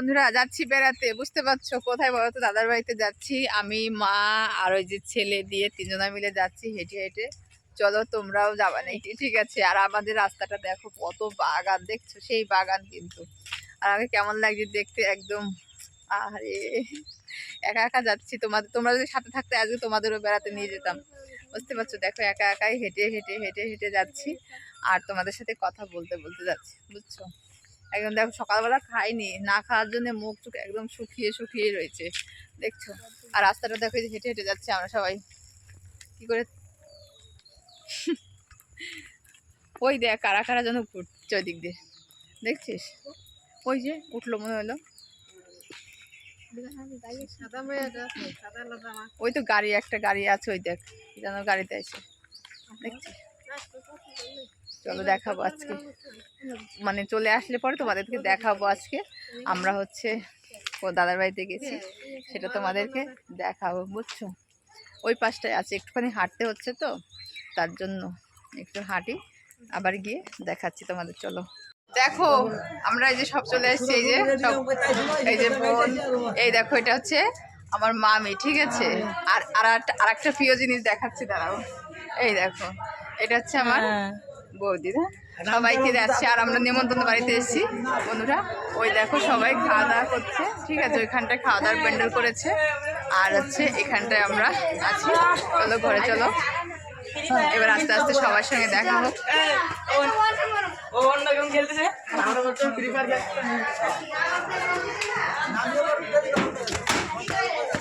বন্ধুরা, যাচ্ছি বেড়াতে। বুঝতে পারছ কোথায়? বলো তো, দাদার বাড়িতে যাচ্ছি। আমি, মা আর ওই যে ছেলে দিয়ে তিনজনা মিলে যাচ্ছি হেঁটে হেঁটে। চলো তোমরাও যাবা নাকি? ঠিক আছে। আর আমাদের রাস্তাটা দেখো, কত বাগান। দেখছ? সেই বাগান কিন্তু। আর আগে কেমন লাগছে দেখতে? একদম আরে একা একা যাচ্ছি। তোমাদের, তোমরা যদি সাথে থাকতে, আজকে তোমাদেরও বেড়াতে নিয়ে যেতাম। বুঝতে পারছ? দেখো, একা একাই হেঁটে হেঁটে হেঁটে হেঁটে যাচ্ছি। আর তোমাদের সাথে কথা বলতে বলতে যাচ্ছি। বুঝছ? একদম দেখো সকালবেলা খাইনি, না খাওয়ার জন্য মুখ টুক একদম শুকিয়ে শুকিয়ে রয়েছে, দেখছ? আর রাস্তাটা দেখো যে হেঁটে হেঁটে যাচ্ছে আমরা সবাই। কি করে? ওই দেখ, কারা কারা যেন ঘুরছে ওই দিক দিয়ে। দেখছিস? ওই যে উঠল মনে হলো। ওই তো গাড়ি, একটা গাড়ি আছে, ওই দেখ যেন গাড়িতে আছে। দেখছিস? চলো দেখাবো আজকে। মানে চলে আসলে পরে তোমাদেরকে দেখাবো আজকে। আমরা হচ্ছে ও দাদার বাড়িতে গেছি। সেটা তোমাদেরকে দেখাবো বুঝছ? ওই পাশটায় আছে একটুখানি হাঁটতে হচ্ছে তো তার জন্য একটু হাঁটি আবার গিয়ে দেখাচ্ছি তোমাদের চলো। দেখো আমরা এই যে সব চলে এসেছি এই যে সব এই যে বোন এই দেখো এটা হচ্ছে আমার মামি ঠিক আছে? আর আর একটা- আর একটা প্রিয় জিনিস দেখাচ্ছি দাঁড়াও। এই দেখো এটা হচ্ছে আমার বৌদি না সবাইকে যাচ্ছে। আর আমরা নিমন্ত্রণ বাড়িতে এসেছি বন্ধুরা। ওই দেখো সবাই খাওয়া দাওয়া করছে। ঠিক আছে ওইখানটায় খাওয়া দাওয়ার প্যান্ডেল করেছে। আর হচ্ছে এখানটায় আমরা আছি। চলো ঘরে চলো। এবার আস্তে আস্তে সবার সঙ্গে দেখা হোক। খেলতেছে?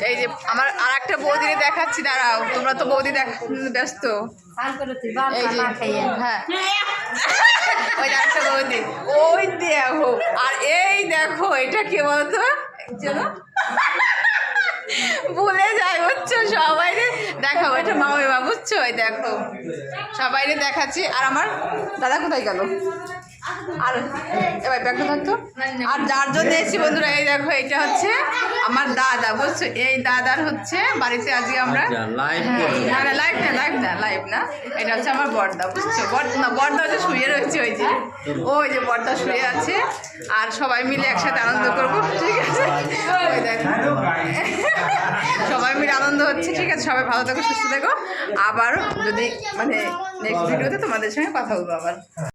এই যে আমার আর একটা বৌদিকে দেখাচ্ছি দাঁড়াও তোমরা তো বৌদি দেখ ব্যস্ত। এই যে হ্যাঁ। ওই একটা বৌদি। ওই দেখো আর এই দেখো এটা কি বলতো? চলো ভুলে যায় হচ্ছে সবাই দেখাবো এটা মামি মা বুঝছ? ওই দেখো সবাই দেখাচ্ছি। আর আমার দাদা কোথায় গেল? আর এবার ব্যাগটা থাকতো আর যার জন্য এসেছি বন্ধুরা এই দেখো এটা হচ্ছে আমার দাদা বুঝছ? এই দাদার হচ্ছে বাড়িতে আজকে আমরা লাইভ না না লাইভ না লাইভ না লাইভ না। এটা হচ্ছে আমার বর্দা বুঝছ? বর্দা না বর্দা হচ্ছে শুয়ে রয়েছে ওই যে। ওই যে বর্দা শুয়ে আছে। আর সবাই মিলে একসাথে আনন্দ করব ঠিক আছে? আনন্দ হচ্ছে, ঠিক আছে? সবাই ভালো থাকো, সুস্থ থাকো। আবার যদি মানে নেক্সট ভিডিওতে তোমাদের সঙ্গে কথা বলব আবার।